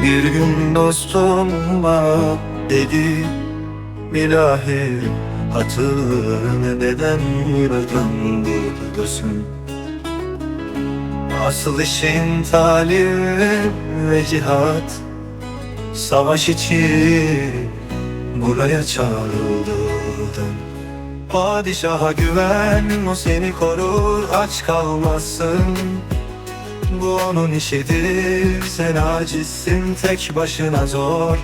Senin dostum bana dedi İlahi hatırını neden yıradın buradasın? Asıl işin talim ve cihat Savaş için buraya çağrıldın Padişaha güven o seni korur aç kalmazsın Bu onun işidir. Sen acizsin tek başına zor.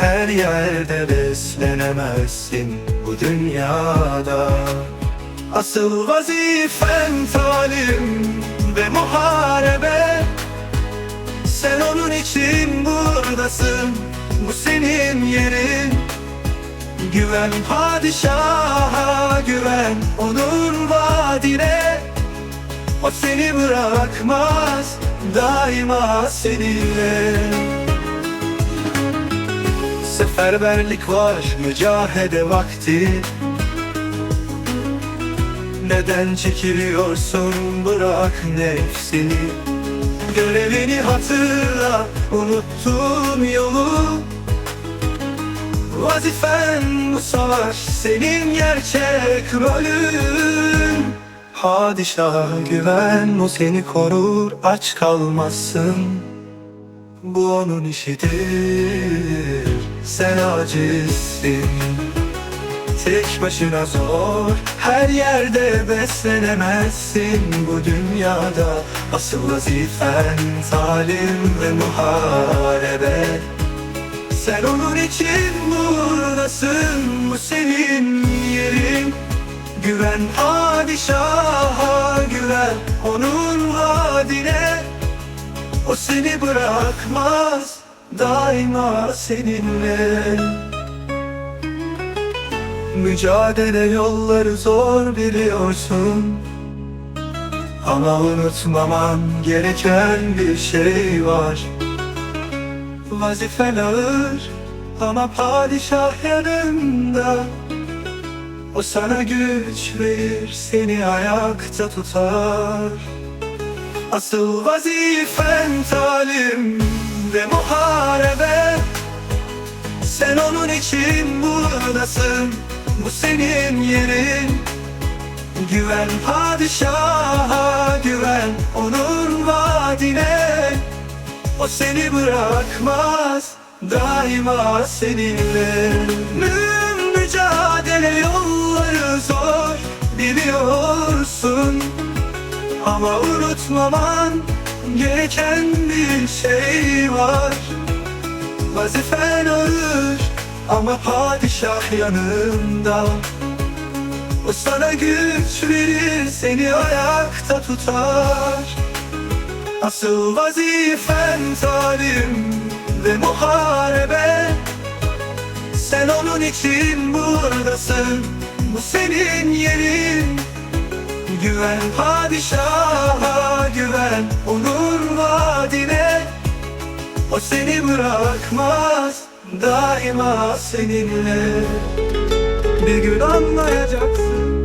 Her yerde beslenemezsin bu dünyada. Asıl vazifen talim ve muharebe. Sen onun için buradasın Bu senin yerin. Güven padişaha güven onun vaadine O seni bırakmaz daima seninle. Seferberlik var mücahede vakti. Neden çekiliyorsun? Bırak nefsini. Görevini hatırla unuttuğun yolu. Vazifen bu savaş senin gerçek rolün Padişaha güven o seni korur aç kalmazsın. Bu onun işidir sen acizsin. Tek başına zor Her yerde beslenemezsin. Bu dünyada Asıl vazifen talim ve muharebe. Sen onun için buradasın Bu senin yerin Güven padişaha güven Onun vaadine O seni bırakmaz Daima seninle. Mücadele yolları zor biliyorsun. Ama unutmaman gereken bir şey var. Vazifen ağır ama padişah yanında O sana güç verir seni ayakta tutar. Asıl vazifen talim ve muharebe. Sen onun için buradasın Bu senin yerin. Güven padişaha güven Onun vaadine. O seni bırakmaz Daima seninle. Mü- Ama unutmaman Gereken bir şey var. Vazifen ağır ama padişah yanında. O sana güç verir seni ayakta tutar. Asıl vazifen talim ve muharebe. Sen onun için buradasın Bu senin yerin Güven padişaha güven Onun vaadine. O seni bırakmaz daima seninle. Bir gün anlayacaksın